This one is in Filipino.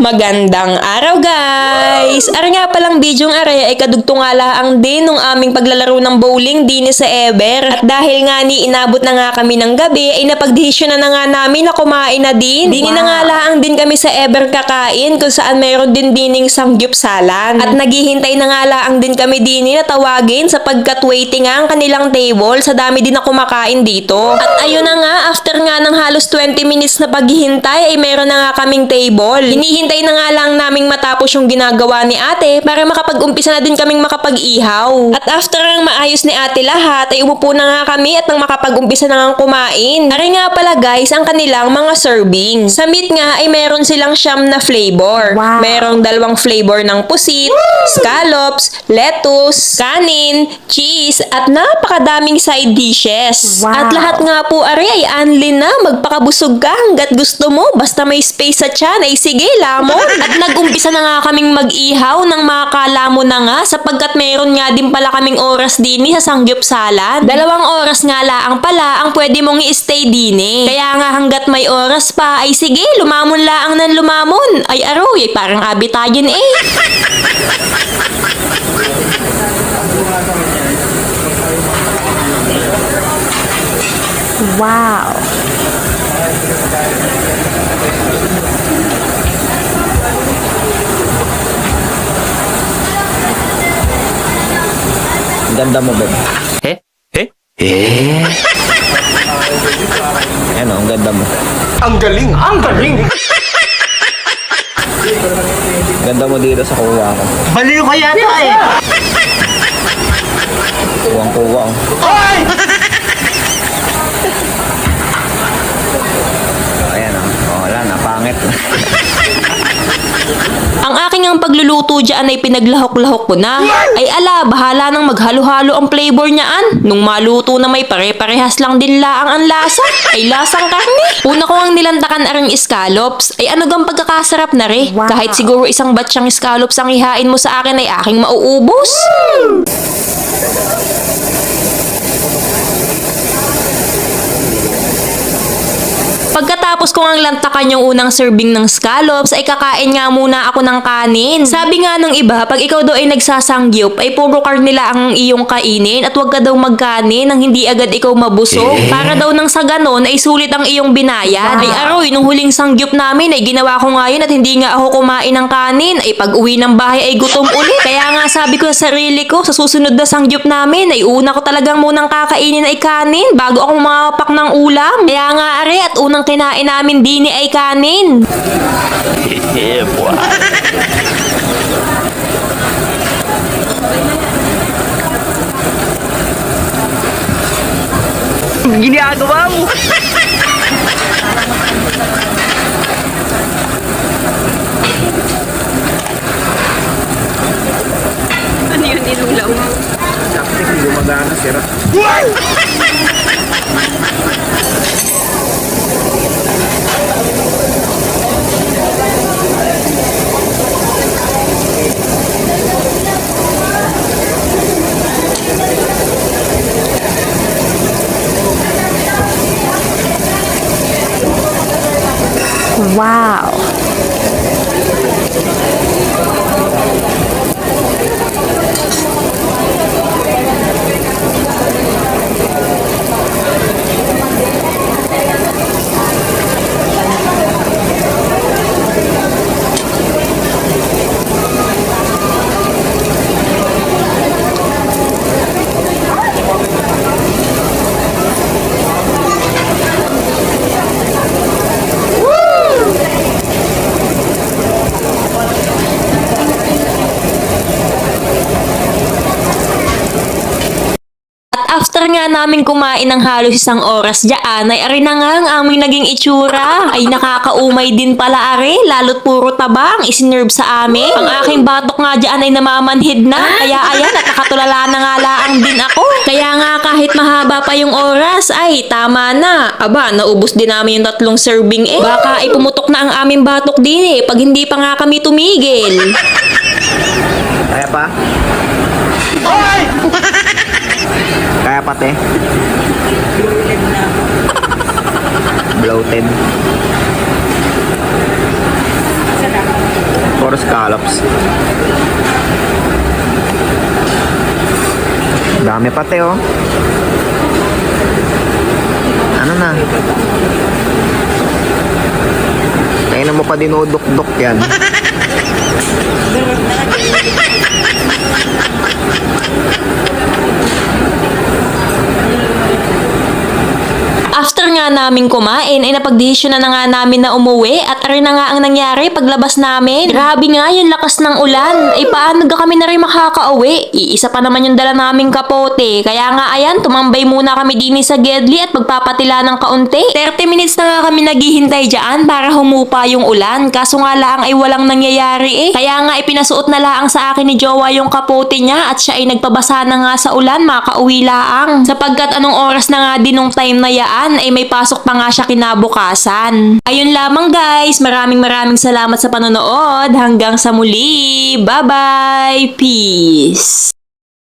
Magandang araw guys! Ara nga palang bidyong are ay kadugtong nga laang din nung aming paglalaro ng bowling din sa Ever. At dahil nga ni inabot na nga kami ng gabi ay napagdesisyon na, na nga namin na kumain na din. Dini na nga laang din kami sa Ever kakain kung saan mayroon din dining sangyup salan. At naghihintay na nga laang din kami dini na tawagin sapagkat waiting ang kanilang table sa dami din na kumakain dito. At ayun na nga, after nga ng halos 20 minutes na paghihintay ay meron na nga kaming table. Hinihintay na nga lang naming matapos yung ginagawa ni ate para makapag-umpisa na din kaming makapag-ihaw. At after ang maayos ni ate lahat ay umupo na nga kami at nang makapag-umpisa na nga kumain. Ari nga pala guys ang kanilang mga serving. Sa meat nga ay meron silang siyam na flavor. Wow. Merong dalawang flavor ng pusit, scallops, lettuce, kanin, cheese, at napakadaming side dishes. Wow. At lahat nga po ari ay anli na magpakabusog ka hanggat gusto mo basta may space sa tiyan ay sige lamon. At nag-umpisa na nga kaming mag-ihaw ng mga kalamo na nga sapagkat meron nga din pala kaming oras dini sa sangyup salad. Dalawang oras nga laang pala ang pwede mong i-stay dini. Kaya nga hanggat may oras pa ay sige lumamon laang ng lumamon. Ay aroy ay parang abitayin eh. Wow. Ganda mo, babe. Eh? Eh? Eh? Ayan o, ang ganda mo. Ang galing! Ang galing! Ganda mo dito sa kuha ko. Baliw ka yata eh! Kuwang-kuwa oh. Ay! Ayan o. Oh, wala na, pangit. Ang aking ang pagluluto dyan ay pinaglahok-lahok ko na. Ay ala, bahala nang maghalo-halo ang flavor niyaan. Nung maluto na may pare-parehas lang din laang ang lasa. Ay lasang karne. Una ko ang nilantakan arang scallops. Ay ano gang pagkakasarap na re. Wow. Kahit siguro isang batsyang scallops ang ihain mo sa akin ay aking mauubos. Pagkatapos kong ang lantakan yung unang serving ng scallops, ay kakain nga muna ako ng kanin. Sabi nga ng iba, pag ikaw daw ay nagsasangyup, ay puro karne nila ang iyong kainin at huwag ka daw magkanin nang hindi agad ikaw mabusog. Para daw nang sa ganon ay sulit ang iyong binayad. Ay aroy, nung huling sangyup namin ay ginawa ko nga yun at hindi nga ako kumain ng kanin. Ay pag uwi ng bahay ay gutom ulit. Kaya nga sabi ko sa sarili ko, sa susunod na sangyup namin ay una ko talagang munang kakainin ay kanin bago ako mapak ng ulam. Kaya nga are at unang kinain namin dini ay kanin. Eh, boy. Ginagawa mo! Wow. Namin kumain ng halos isang oras dyan, ay ari na nga ang aming naging itsura. Ay nakakaumay din pala ari, lalo't puro taba ang isinerve sa amin. Ang aking batok nga dyan ay namamanhid na. Kaya ayan, at nakatulala na nga laang din ako. Kaya nga kahit mahaba pa yung oras, ay tama na. Aba, naubos din namin yung tatlong serving eh. Baka ay pumutok na ang aming batok din eh, pag hindi pa nga kami tumigil. Kaya pa? Ay! Kaya pa, te? Bloated. Puro scallops. Dami pati oh. Ano na? Kailan mo pa dinuduk-duk yan? After nga namin kumain, ay napagdesisyon na, na nga namin na umuwi at arin na nga ang nangyari paglabas namin. Grabe nga yung lakas ng ulan. Ay paano ga kami na rin makakauwi? Iisa pa naman yung dala naming kapote. Kaya nga ayan, tumambay muna kami din sa Gedli at magpapatila ng kaunti. 30 minutes na nga kami naghihintay dyan para humupa yung ulan. Kaso nga lang ay walang nangyayari eh. Kaya nga ipinasuot na laang sa akin ni Jowa yung kapote niya at siya ay nagpabasa na nga sa ulan, makauwi laang. Sapagkat anong oras na nga din nung time na yaan ay may pasok pa nga siya kinabukasan. Ayun lamang guys, maraming maraming salamat sa panonood. Hanggang sa muli. Bye-bye. Peace.